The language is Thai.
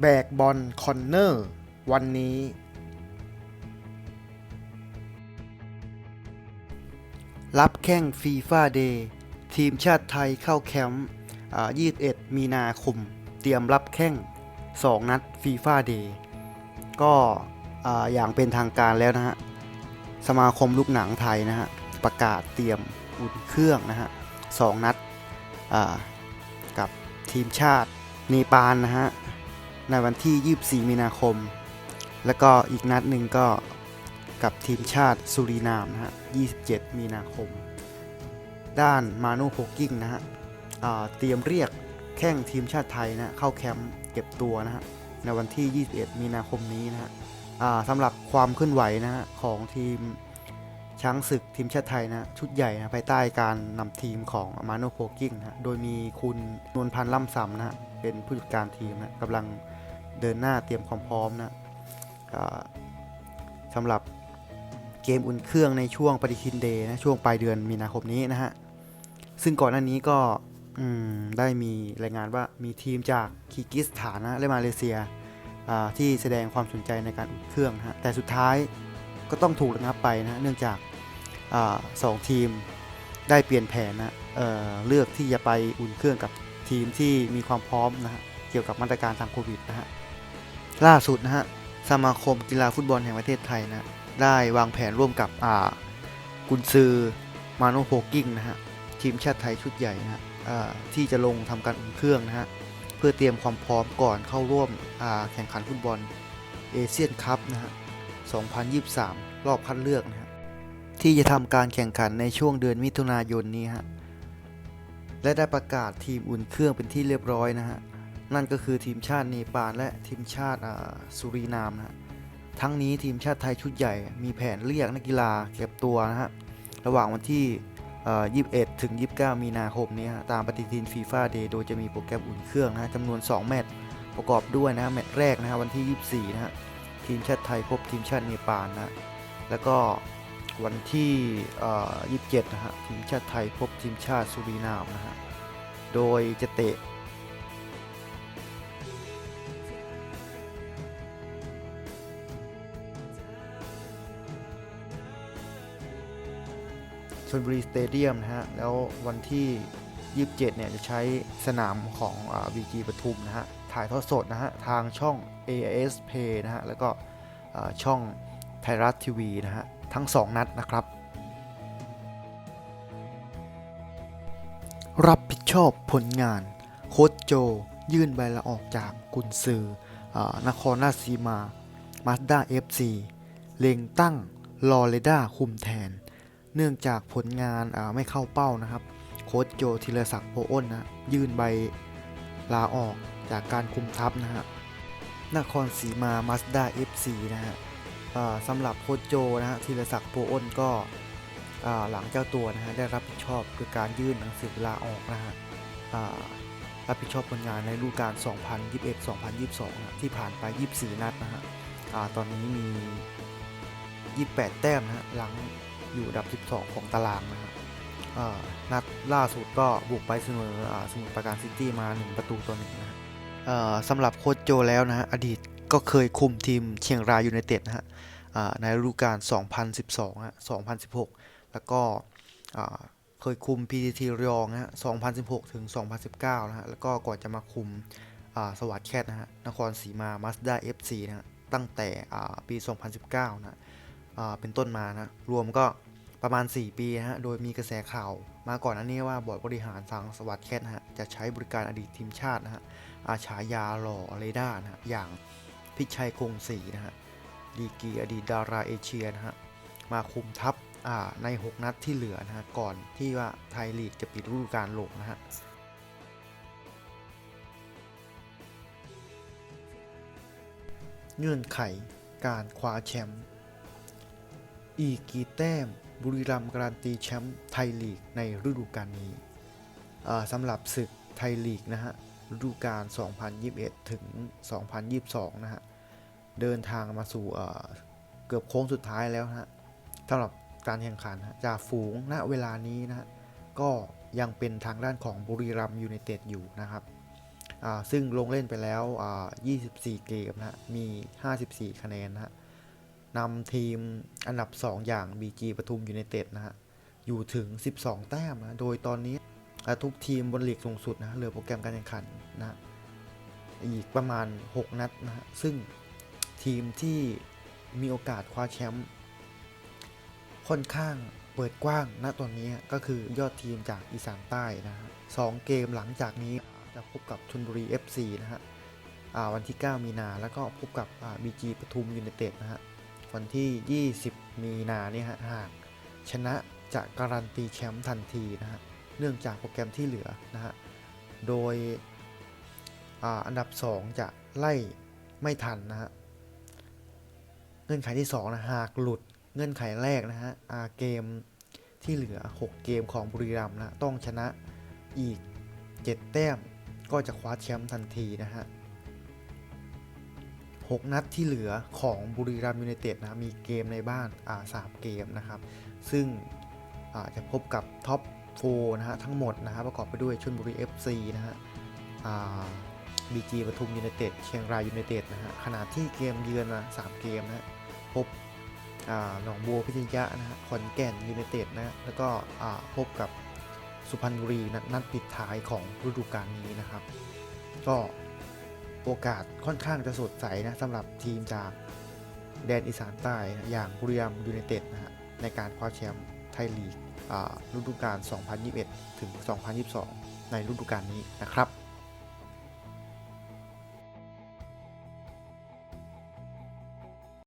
แบกบอลคอนเนอร์ วันนี้ รับแข้งฟีฟ่าเดย์ทีมชาติไทยเข้าแคมป์21 มีนาคม เตรียมรับแข้ง 2 นัดฟีฟ่าเดย์ก็อย่างเป็นทางการแล้วนะฮะ สมาคมลูกหนังไทยนะฮะ ประกาศเตรียมอุ่นเครื่องนะฮะสองนัดกับทีมชาติเนปาลนะฮะ ในวันที่ 24 มีนาคม แล้วก็อีกนัดหนึ่งก็กับทีมชาติสุรินามนะฮะ 27 มีนาคม ด้านมาโนโพกิ้งนะฮะเตรียมเรียกแข้งทีมชาติไทยนะเข้าแคมป์เก็บตัวนะฮะในวันที่ 21 มีนาคมนี้นะฮะสำหรับความเคลื่อนไหวนะฮะของทีมช้างศึกทีมชาติไทยนะชุดใหญ่นะภายใต้การนำทีมของมาโนโพกิ้งนะฮะโดยมีคุณนวลพันธ์ล่ำซำนะฮะเป็นผู้จัดการทีมนะกำลัง เดินหน้าเตรียมความพร้อมนะสำหรับเกมอุ่นเครื่องในช่วงปฏิทินเดย์นะช่วงปลายเดือนมีนาคมนี้นะฮะ ซึ่งก่อนหน้านี้ก็ได้มีรายงานว่ามีทีมจากคีร์กิสถานนะและมาเลเซียที่แสดงความสนใจในการอุ่นเครื่องนะฮะแต่สุดท้ายก็ต้องถูกระงับไปนะเนื่องจากอสองทีมได้เปลี่ยนแผนนะเเลือกที่จะไปอุ่นเครื่องกับทีมที่มีความพร้อมนะฮะเกี่ยวกับมาตรการทางโควิดนะฮะ ล่าสุดนะฮะสมาคมกีฬาฟุตบอลแห่งประเทศไทยนะได้วางแผนร่วมกับอ่ากุนซือมาโนโพกิ้งนะฮะทีมชาติไทยชุดใหญ่นะฮะที่จะลงทำการอุ่นเครื่องนะฮะเพื่อเตรียมความพร้อมก่อนเข้าร่วมแข่งขันฟุตบอลเอเชียนคัพนะฮะ 2023 รอบคัดเลือกนะฮะ ที่จะทำการแข่งขันในช่วงเดือนมิถุนายนนี้ฮะ และได้ประกาศทีมอุ่นเครื่องเป็นที่เรียบร้อยนะฮะ นั่นก็คือทีมชาติเนปาลและทีมชาติสุรินามนะฮะทั้งนี้ทีมชาติไทยชุดใหญ่มีแผนเรียกนักกีฬาเก็บตัวนะฮะระหว่างวันที่ 21 ถึง 29 มีนาคมนี้ตามปฏิทินฟีฟ่าเดย์โดยจะมีโปรแกรมอุ่นเครื่องนะฮะจำนวน 2 แมตช์ประกอบด้วยนะฮะแมตช์แรกนะฮะวันที่ 24 นะฮะทีมชาติไทยพบทีมชาติเนปาลนะแล้วก็วันที่ 27 นะฮะทีมชาติไทยพบทีมชาติสุรินามนะฮะโดยจะเตะ ชลบุรีสเตเดียมนะฮะ แล้ววันที่ 27 เนี่ยจะใช้สนามของวีจีปทุมนะฮะ ถ่ายทอดสดนะฮะ ทางช่อง AIS Play นะฮะ แล้วก็ช่องไทยรัฐทีวีนะฮะ ทั้ง 2 นัดนะครับ รับผิดชอบผลงาน โค้ชโจ ยื่นใบลาออกจากกุนซือออนครราชสีมามาสด้า FC เล็งตั้งลอเรด้าคุมแทน เนื่องจากผลงานไม่เข้าเป้านะครับ โค้ชโจธีรศักดิ์โพอ้นนะยื่นใบลาออกจากการคุมทัพนะฮะนครศรีมามาสด้า FC นะฮะสำหรับโค้ชโจนะฮะธีรศักดิ์โพอ้นก็หลังเจ้าตัวนะฮะได้รับผิดชอบคือการยื่นหนังสือลาออกนะฮะรับผิดชอบผลงานในฤดูกาล 2021-2022นะที่ผ่านไป 24 นัดนะฮะตอนนี้มี 28 แต้มนะฮะหลัง อยู่อันดับ 12 ของตารางนะฮะอ่านัดล่าสุดก็บุกไปเสมอสมุทรปราการซิตี้มา 1 ประตูต่อหนึ่งนะสำหรับโค้ชโจแล้วนะอดีตก็เคยคุมทีมเชียงรายยูไนเต็ดนะฮะในฤดูกาล 2012ฮะ2016 แล้วก็เคยคุม PTT รยองนะฮะ2016 ถึง 2019 นะฮะ แล้วก็ก่อนจะมาคุมสวัสดแคทนะฮะ นครศรีมามาสด้า FC นะฮะ ตั้งแต่ปี 2019 นะฮะอ่า เป็นต้นมานะรวมก็ประมาณ 4 ปีนะฮะ โดยมีกระแสข่าวมาก่อนอันนี้ว่าบอร์ดบริหารทางสวัสดแคทนะฮะ จะใช้บริการอดีตทีมชาตินะฮะ อาฉายาหล่อเรดาร์นะฮะ อย่างพิชัยคงศรีนะฮะ ดีกีอดีตดาราเอเชียนะฮะ มาคุมทัพใน 6 นัดที่เหลือนะฮะ ก่อนที่ว่าไทยลีกจะปิดฤดูกาลลงนะฮะเงื่อนไขการคว้าแชมป์ อีกกี่แต้มบุรีรัมย์การันตีแชมป์ไทยลีกในฤดูกาลนี้สำหรับศึกไทยลีกนะฮะฤดูกาล 2021 ถึง 2022 นะฮะ เดินทางมาสู่เกือบโค้งสุดท้ายแล้วนะฮะสำหรับการแข่งขันนะจากฝูงณเวลานี้นะฮะก็ยังเป็นทางด้านของบุรีรัมยูไนเต็ดอยู่นะครับ ซึ่งลงเล่นไปแล้ว 24 เกมนะฮะมี 54 คะแนนนะฮะ นำทีมอันดับ 2 อย่าง BG ปทุมยูไนเต็ดนะฮะ อยู่ถึง 12 แต้มนะ โดยตอนนี้ทุกทีมบนลีกสูงสุดนะ เหลือโปรแกรมการแข่งขันนะ อีกประมาณ 6 นัดนะฮะ ซึ่งทีมที่มีโอกาสคว้าแชมป์ค่อนข้างเปิดกว้างณตอนนี้ก็คือยอดทีมจากอีสานใต้นะฮะสองเกมหลังจากนี้จะพบกับชลบุรี FC นะฮะอ่าวันที่ 9 มีนาแล้วก็พบกับอ่า BG ปทุมยูไนเต็ดนะฮะ วันที่ 20 มีนาเนี่ยฮะหากชนะจะการันตีแชมป์ทันทีนะฮะเนื่องจากโปรแกรมที่เหลือนะฮะโดยอ,อันดับ 2 จะไล่ไม่ทันนะฮะเงื่อนไขที่2นะหากหลุดเงื่อนไขแรกนะฮะอาเกมที่เหลือ 6 เกมของบุรีรัมย์นะต้องชนะอีก 7 แต้มก็จะคว้าแชมป์ทันทีนะฮะ 6 นัดที่เหลือของบุรีรัมย์ยูไนเต็ดนะมีเกมในบ้านอ่าสามเกมนะครับ ซึ่งจะพบกับท็อปโฟนะฮะทั้งหมดนะฮะประกอบไปด้วยชลบุรี FC นะฮะบีจีปทุมยูไนเต็ดเชียงรายยูไนเต็ดนะฮะขณะที่เกมเยือนนะสามเกมนะฮะพบหนองบัวพิทยะนะฮะขอนแก่นยูไนเต็ดนะฮะแล้วก็พบกับสุพรรณบุรีนัดปิดท้ายของฤดูกาลนี้นะครับ ก็ โอกาสค่อนข้างจะสดใสนะสำหรับทีมจากแดนอีสานใต้นะอย่างบุรีรัมยูไนเต็ดนะฮะในการคว้าแชมป์ไทยลีกฤดูกาล 2021 ถึง 2022 ในฤดูกาลนี้นะครับ